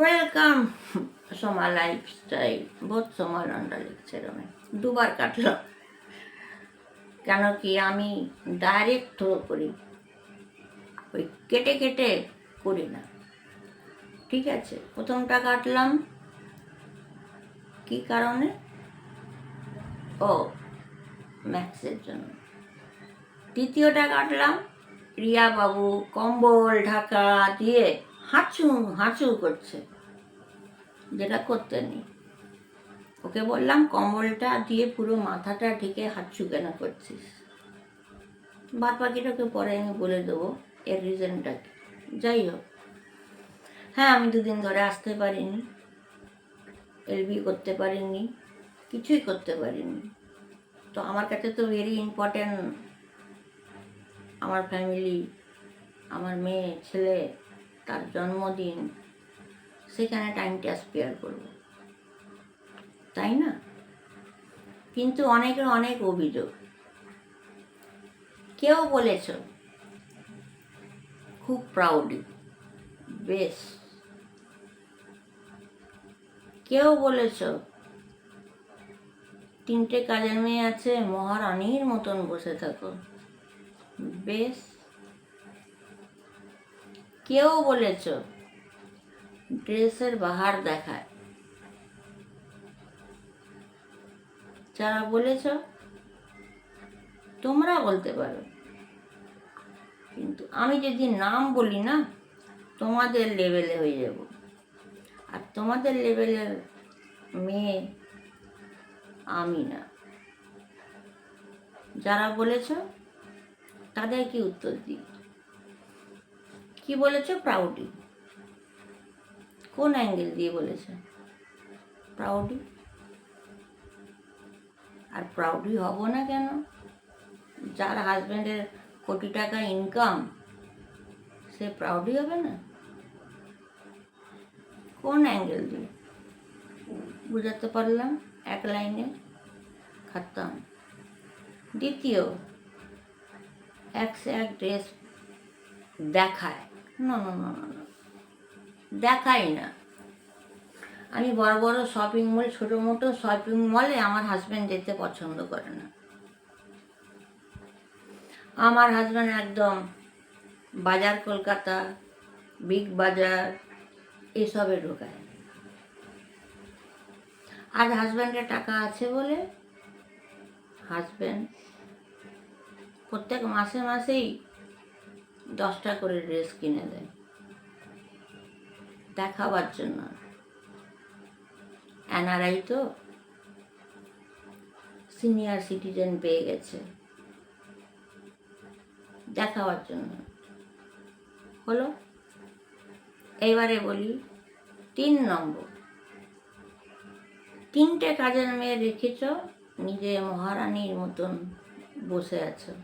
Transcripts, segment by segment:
Welcome Soma lifestyle বহুত সোমা লন্ডা লিখছে রমে দুবার কাটলাম কেন কি আমি ডাইরেক্ট থ্রো করি। ওই কেটে কেটে করি না। ঠিক আছে, প্রথমটা কাটলাম। কি কারণে? ও ম্যাক্সের জন্য। দ্বিতীয়টা কাটলাম। রিয়া বাবু কম্বল, ঢাকা দিয়ে হাঁচু হাঁচু করছে। যেটা করতে নেই। ওকে বললাম, কম্বলটা দিয়ে পুরো মাথাটা ঢেকে হাঁচু কেন করছিস। বাদ বাকিটাকে পরে আমি বলে দেবো এর রিজনটা কি। যাই হোক। হ্যাঁ আমি দুদিন ধরে আসতে পারিনি। এলবি করতে পারিনি। কিছুই করতে পারিনি। তো আমার কাছে তো ভেরি ইম্পর্ট্যান্ট আমার ফ্যামিলি আমার মেয়ে, ছেলে, তার জন্মদিন সেখানে টাইমটা স্পেয়ার করব। তাই না? কিন্তু অনেকের অনেক অভিযোগ। কেউ বলেছ, খুব প্রাউডি বেশ। কেউ বলেছ, তিনটে কাজের মেয়ে আছে, মহারানীর মতন বসে থাকো। বেশ। কেউ বলেছ ড্রেসের বাহার দেখায়। যারা বলেছ, তোমরা বলতে পারো। কিন্তু আমি যদি নাম বলি না, তোমাদের লেভেলে হয়ে যাব। আর তোমাদের লেভেলের মেয়ে আমি না। যারা বলেছ, তাদের কি উত্তর দিই? কি বলেছ? প্রাউডি কোন অ্যাঙ্গেল দিয়ে বলেছে? প্রাউডি আর প্রাউডি হব না কেন? যার হাজব্যান্ডের কোটি টাকা ইনকাম সে প্রাউডি হবে না? কোন অ্যাঙ্গেল দিয়ে? বুঝাতে পারলাম, এক লাইনে খাতাম দ্বিতীয়, এক সে এক ড্রেস দেখায়। না না না না দেখাই না। আমি বড় বড় শপিং মল ছোটো মোটো শপিং মলে আমার হাজব্যান্ড যেতে পছন্দ করে না। আমার হাজব্যান্ড একদম বাজার কলকাতা বিগ বাজার এসবে ঢোকায়। আর হাজব্যান্ডের টাকা আছে বলে হাজব্যান্ড প্রত্যেক মাসে মাসেই দশটা করে ড্রেস কিনে দেয়। দেখাবার জন্য। এনআরআই তো সিনিয়র সিটিজেন পেয়ে গেছে। দেখাবার জন্য। হলো? এবারে বলি, তিন নম্বর। তিনটে কাজের মেয়ে রেখেছ, নিজে মহারানীর মতন বসে আছো।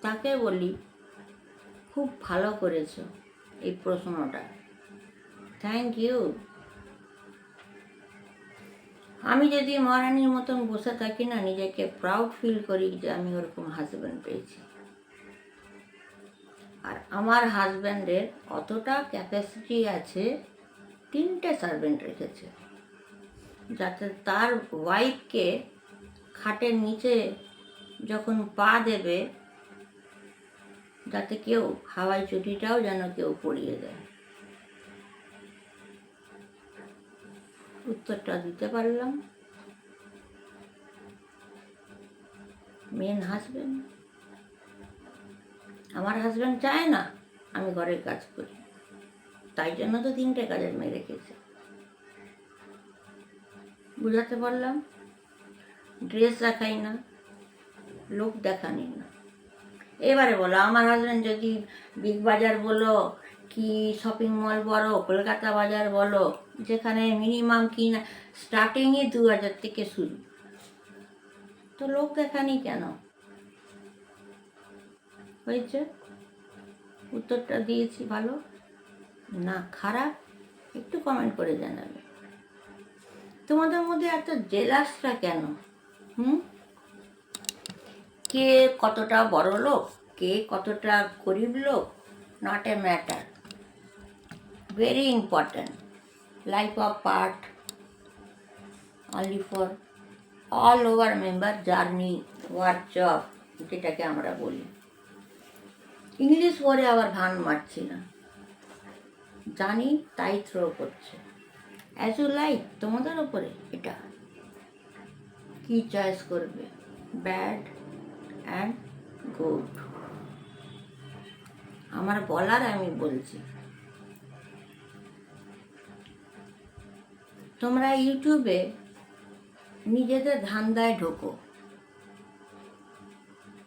তাকে বলি, খুব ভালো করেছ। এই প্রশ্নটা। থ্যাংক ইউ আমি যদি মহারানীর মতন বসে থাকি না, নিজেকে প্রাউড ফিল করি যে আমি ওরকম হাজব্যান্ড পেয়েছি। আর আমার হাজব্যান্ডের অতটা ক্যাপাসিটি আছে তিনটে সার্ভেন্ট রেখেছে। যাতে তার ওয়াইফকে খাটের নিচে যখন পা দেবে যাতে কেউ হাওয়াই চুটিটাও যেন কেউ পরিয়ে দেয়। উত্তরটা দিতে পারলাম। মেন হাজবেন্ড আমার হাজবেন্ড চায় না আমি ঘরের কাজ করি। তাই জন্য তো তিনটে কাজের মেয়ে রেখেছে। বুঝাতে পারলাম? ড্রেস দেখাই না লোক দেখানি না। এবারে বলো, আমার হাজব্যান্ড যদি বিগ বাজার বলো, কি শপিং মল বলো, কলকাতা বাজার বলো, যেখানে মিনিমাম কি না স্টার্টিংই দু হাজার থেকে শুরু। তো লোক দেখানি কেন? হয়েছে? উত্তরটা দিয়েছি ভালো? না, খারাপ? একটু কমেন্ট করে জানাবে। তোমাদের মধ্যে এত জেলাসটা কেন? হুম? কে কতটা বড় লোক, কে কতটা গরিব লোক not a matter very important life of part only for all over member journey work job যেটাকে আমরা বলি। ইংলিশ পরে আবার ভান মারছি না। জানি, তাই থ্রো করছে। অ্যাজ ইউ লাইক তোমাদের ওপরে এটা। কি চয়েস করবে? ব্যাড অ্যান্ড গুড আমার বলার আমি বলছি। তোমরা ইউটিউবে নিজেদের ধান্দায় ঢোকো।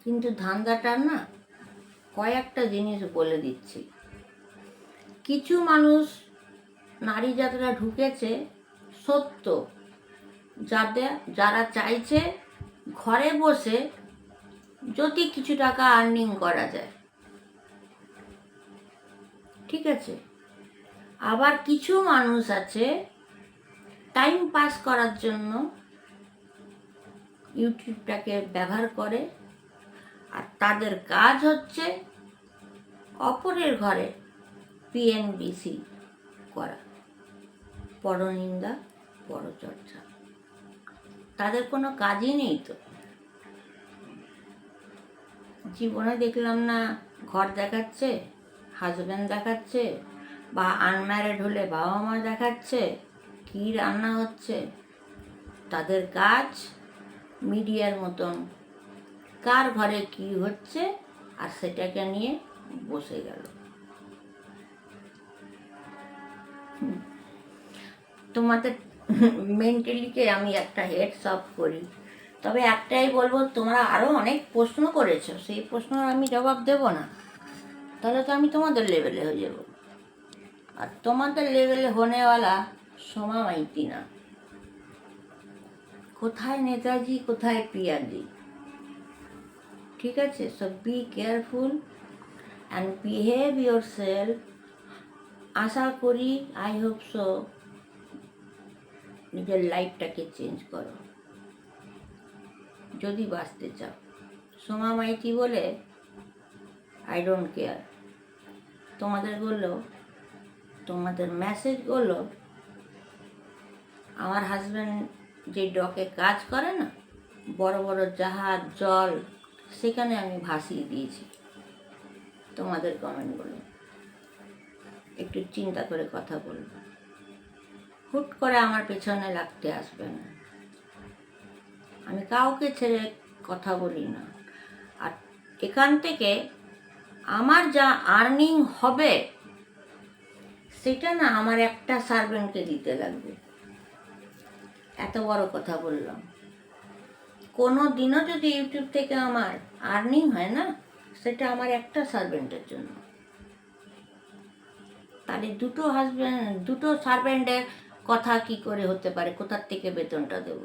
কিন্তু ধান্দাটার না কয়েকটা জিনিস বলে দিচ্ছি। কিছু মানুষ নারী জাতরা ঢুকেছে সত্য। যাদের যারা চাইছে ঘরে বসে যদি কিছু টাকা আর্নিং করা যায়। ঠিক আছে? আবার কিছু মানুষ আছে টাইম পাস করার জন্য ইউটিউবটাকে ব্যবহার করে, আর তাদের কাজ হচ্ছে অপরের ঘরে পিএনবিসি করা। পরনিন্দা, পরচর্চা। তাদের কোনো কাজই নেই তো? জীবনে দেখলাম না, ঘর দেখাচ্ছে হাজব্যান্ড দেখাচ্ছে, বা আনম্যারেড হলে বাবা মা দেখাচ্ছে, কী রান্না হচ্ছে, তাদের কাজ, মিডিয়ার মতন, কার ঘরে কি হচ্ছে, আর সেটাকে নিয়ে বসে গেল। তোমাদের মেন্টালিকে আমি একটা হেডস অফ করি। তবে একটাই বলব, তোমরা আরও অনেক প্রশ্ন করেছ। সেই প্রশ্নের আমি জবাব দেব না। তাহলে তো আমি তোমাদের লেভেলে হয়ে যাব। আর তোমাদের লেভেলে হনেওয়ালা সোমা মাইতি না। কোথায় নেতাজি, কোথায় পিয়াজি? ঠিক আছে? So be careful and behave yourself আশা করি আই হোপ সো নিজের লাইফটাকে চেঞ্জ করো। যদি বাঁচতে চাও। সোমা মাইতি বলে আই ডোন্ট কেয়ার তোমাদের বলল, তোমাদের মেসেজগুলো আমার হাজব্যান্ড যে ডকে কাজ করে না, বড় বড় জাহাজ, জল, সেখানে আমি ভাসিয়ে দিয়েছি। তোমাদের কমেন্টগুলো একটু চিন্তা করে কথা বলবে। হুট করে আমার পেছনে লাগতে আসবে না। আমি কাউকে ছেড়ে কথা বলি না। আর এখান থেকে আমার যা আর্নিং হবে, সেটা না আমার একটা সার্ভেন্টকে দিতে লাগবে। এত বড় কথা বললাম। কোনো দিনও যদি ইউটিউব থেকে আমার আর্নিং হয় না, সেটা আমার একটা সার্ভেন্টের জন্য। তাহলে দুটো হাজব্যান্ড দুটো সার্ভেন্টের কথা কি করে হতে পারে? কোথার থেকে বেতনটা দেব?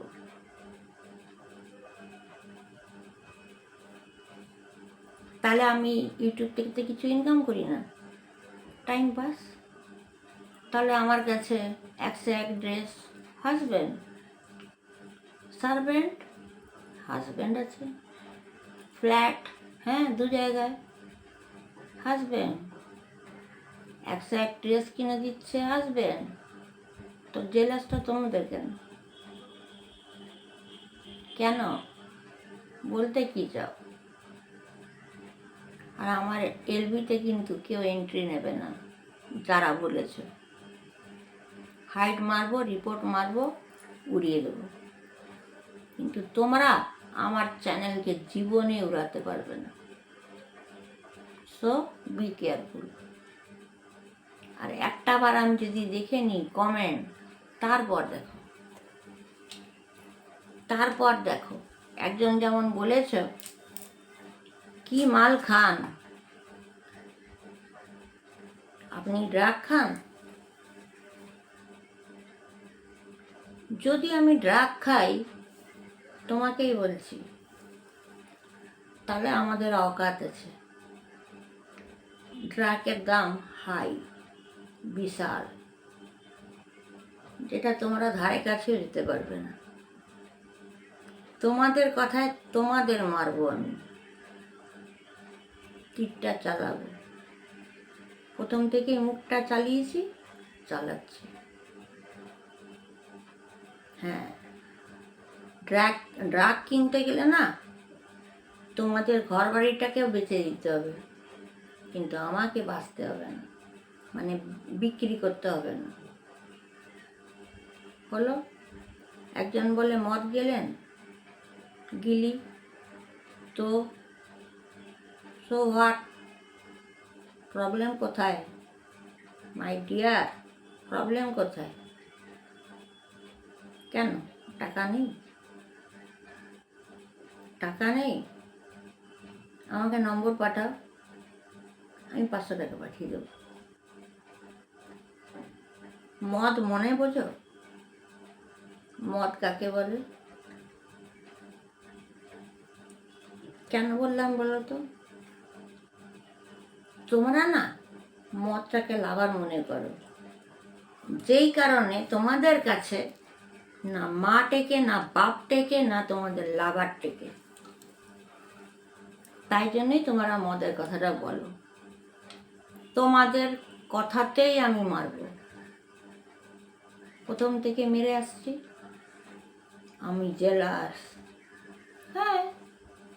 তাহলে আমি ইউটিউব থেকে তো কিছু ইনকাম করি না। টাইম পাস তাহলে আমার কাছে একশো এক ড্রেস হাজব্যান্ড সার্ভেন্ট হাজব্যান্ড আছে। ফ্ল্যাট হ্যাঁ দু জায়গায়। হাজব্যান্ড একশো এক ড্রেস কিনে দিচ্ছে হাজব্যান্ড তো জেলাসটা তোমাদের কেন? কেন? বলতে কি চাও? আর আমার এলবিতে কিন্তু কেউ এন্ট্রি নেবে না, যারা বলেছে। হাইট মারবো রিপোর্ট মারবো, উড়িয়ে দেবো। কিন্তু তোমরা আমার চ্যানেলকে জীবনে উড়াতে পারবে না। সো বি কেয়ারফুল আর একটা বার আমি যদি দেখে নিই কমেন্ট তারপর দেখো। তারপর দেখো, একজন যেমন বলেছ কি মাল খান? আপনি ড্রাগ খান? যদি আমি ড্রাগ খাই, তোমাকেই বলছি। তাহলে আমাদের অকাত আছে। ড্রাগের দাম হাই, বিশাল। যেটা তোমরা ধারে কাছেও যেতে পারবে না। তোমাদের কথায় তোমাদের মারবো আমি। তীরটা চালাবো। প্রথম থেকেই মুখটা চালিয়েছি, চালাচ্ছি। হ্যাঁ ড্রাগ ড্রাগ কিনতে গেলে না তোমাদের ঘর বাড়িটাকেও বেঁচে দিতে হবে, কিন্তু আমাকে বাঁচতে হবে না মানে বিক্রি করতে হবে না। হলো একজন বলে মদ গেলেন, গিলি, তো সো হোয়াট প্রবলেম কোথায়? মাই ডিয়ার প্রবলেম কোথায়? কেন? টাকা নেই? টাকা নেই? আমাকে নম্বর পাঠাও, আমি পাঁচশো টাকা পাঠিয়ে দেবো। মদ মনে বোঝো? মদ কাকে বলে? কেন বললাম বলো তো? তোমরা না মদটাকে লাভার মনে করো। যেই কারণে তোমাদের কাছে না মা টেকে, না বাপ টেকে, না তোমাদের লাভার টেকে। তাই জন্যই তোমরা মদের কথাটা বলো। তোমাদের কথাতেই আমি মারব। প্রথম থেকে মেরে আসছি। আমি জেলাস। হ্যাঁ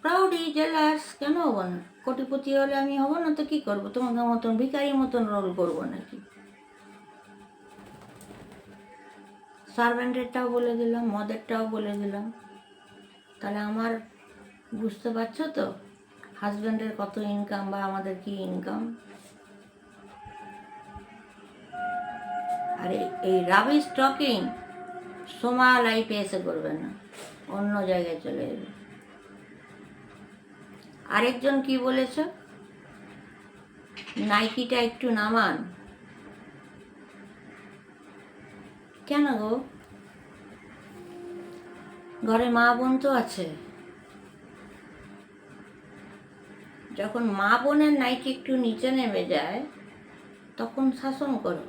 প্রাউডি জেলাস কেন হব না? কোটিপতি হলে আমি হব না তো কি করব? তোমাদের মতন ভিকারির মতন রোল করব নাকি? সার্ভেন্টেরটাও বলে দিলাম, মদেরটাও বলে দিলাম। তাহলে আমার, বুঝতে পারছ তো? হাজব্যান্ডের কত ইনকাম বা আমাদের কি ইনকাম আর, এই- এই রাবি স্টকিং সোমা লাইফে এসে করবে না, অন্য জায়গায় চলে যাবে। আরেকজন কি বলেছ? নাইকিটা একটু নামান। কেন গো? ঘরে মা বোন তো আছে। যখন মা বোনের নাইটি একটু নিচে নেমে যায়, তখন শাসন করো।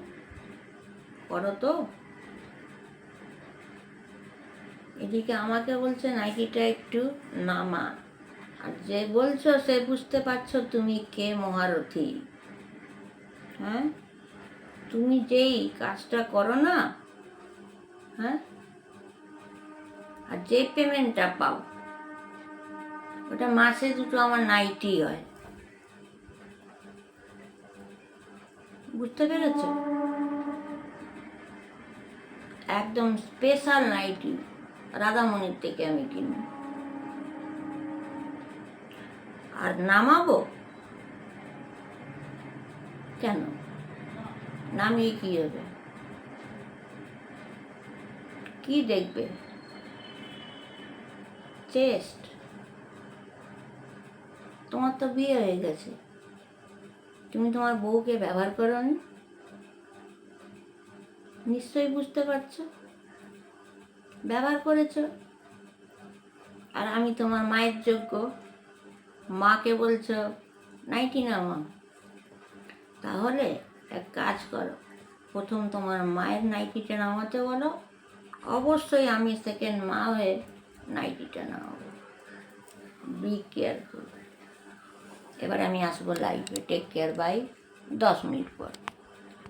করো তো। এদিকে আমাকে বলছে নাইটিটা একটু নামা আর যে বলছো, সে বুঝতে পারছ তুমি কে মহারথী। হ্যাঁ? তুমি যেই কাজটা করো না হ্যাঁ? আর যে পেমেন্টটা পাও, ওটা মাসে দুটো আমার নাইটি হয়। বুঝতে পেরেছ? একদম স্পেশাল নাইটি, রাধামণির থেকে আমি কিনি। আর নামাবো? কেন? নামিয়ে কি হবে? কি দেখবে? চেস্ট তোমার তো বিয়ে হয়ে গেছে। তুমি তোমার বউকে ব্যবহার করো নি নিশ্চয়ই বুঝতে পারছ? ব্যবহার করেছ? আর আমি তোমার মায়ের যোগ্য। মাকে বলছো, নাইটি না মা। তাহলে এক কাজ করো, প্রথম তোমার মায়ের নাইটিটা নামাতে বলো। অবশ্যই আমি সেকেন্ড মা হয়ে নাইটিটা নামাবো। বি কেয়ারফুল এবার আমি আসব লাইফে টেক কেয়ার বাই দশ মিনিট পর।